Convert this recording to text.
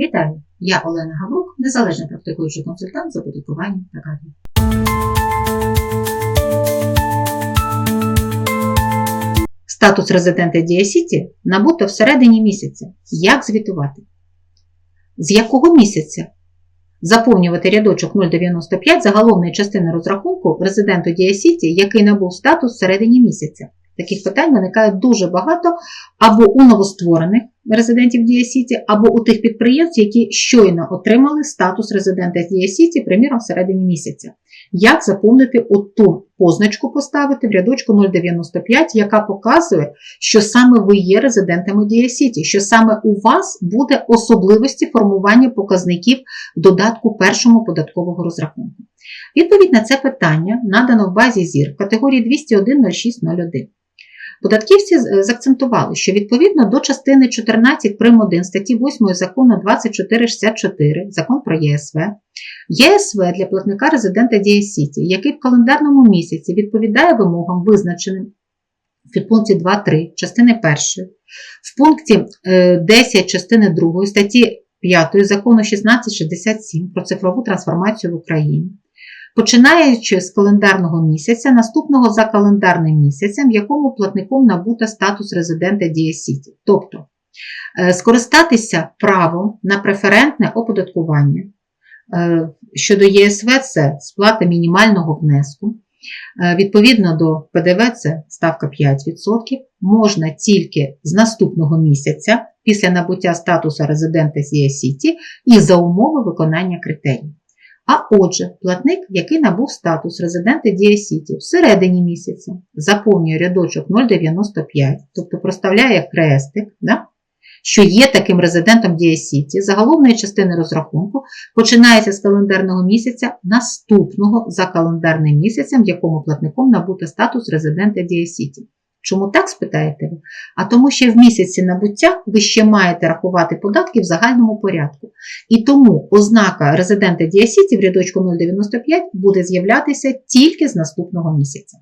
Вітаю! Я Олена Гаврук, незалежний практикуючий консультант з оподаткування та кадрів. Статус резидента Дія Сіті набуто всередині місяця. Як звітувати? З якого місяця заповнювати рядочок 095 заголовної частини розрахунку резиденту Дія Сіті, який набув статус всередині місяця? Таких питань виникає дуже багато або у новостворених резидентів Дія Сіті, або у тих підприємств, які щойно отримали статус резидента Дія Сіті, приміром, всередині місяця. Як заповнити оту позначку поставити в рядочку 095, яка показує, що саме ви є резидентами Дія Сіті, що саме у вас буде особливості формування показників додатку першому податкового розрахунку. Відповідь на це питання надано в базі ЗІР в категорії 201.06.01. Податківці з- заакцентували, що відповідно до частини 14 прим. 1 статті 8 закону 2464, закон про ЄСВ, ЄСВ для платника резидента Дія Сіті, який в календарному місяці відповідає вимогам, визначеним в підпункті 2.3 частини 1, в пункті е, 10 частини 2 статті 5 закону 1667 про цифрову трансформацію в Україні, починаючи з календарного місяця, наступного за календарним місяцем, в якому платником набута статус резидента Дія Сіті. Тобто е, скористатися правом на преферентне оподаткування е, щодо ЄСВ це сплата мінімального внеску. Е, Відповідно до ПДВ це ставка 5%, можна тільки з наступного місяця після набуття статусу резидента ЄС Сіті і за умови виконання критерій. А отже, платник, який набув статус резидента Дія Сіті всередині місяця, заповнює рядочок 095, тобто проставляє хрестик, да? що є таким резидентом Дія Сіті, заголовної частини розрахунку починається з календарного місяця наступного за календарним місяцем, в якому платником набуто статус резидента Дія Сіті. Чому так спитаєте ви? А тому що в місяці набуття ви ще маєте рахувати податки в загальному порядку. І тому ознака резидента Діасіті в рядочку 095 буде з'являтися тільки з наступного місяця.